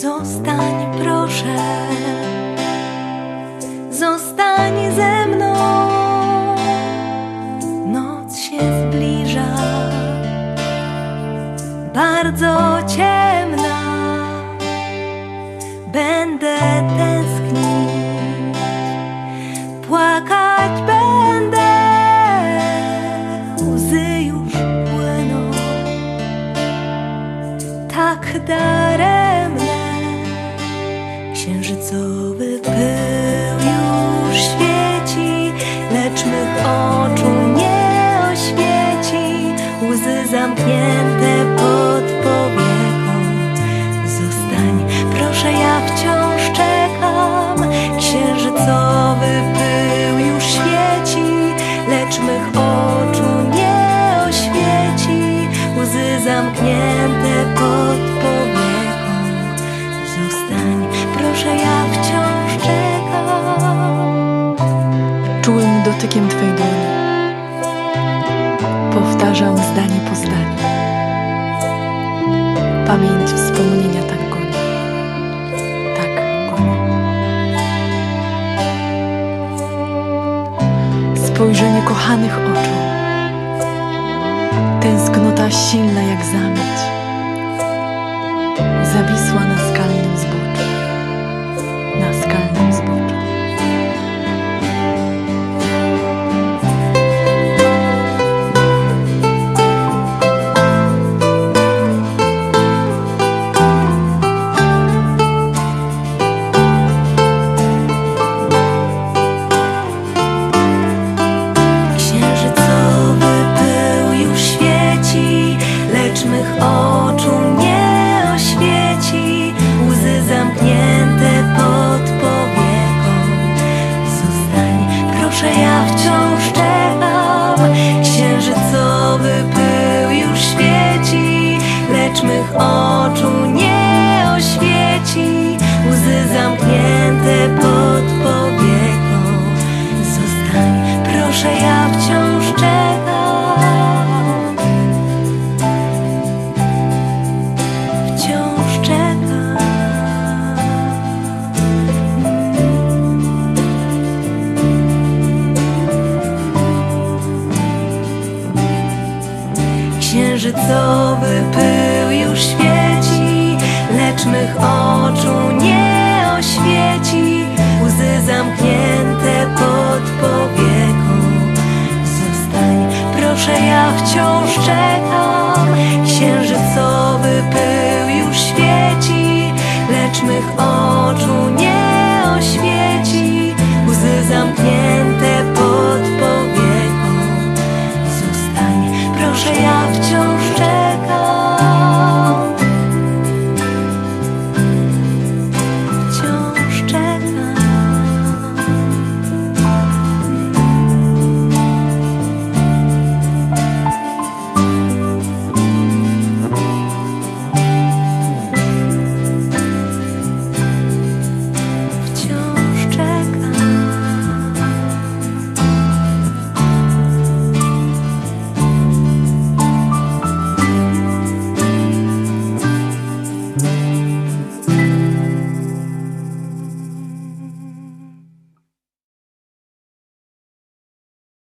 Zostań proszę, zostań ze mną. Noc się zbliża, bardzo ciemna. Będę Księżycowy pył dotykiem Twej dłoni powtarzam zdanie po zdaniu. Pamięć wspomnienia tak goni, tak goni. Spojrzenie kochanych oczu, tęsknota silna jak zamieć, zawisła na skalnym Księżycowy pył już świeci, lecz mych oczu nie oświeci. Łzy zamknięte pod powieką. Zostań, proszę, ja wciąż czekam. Księżycowy pył już świeci, lecz mych oczu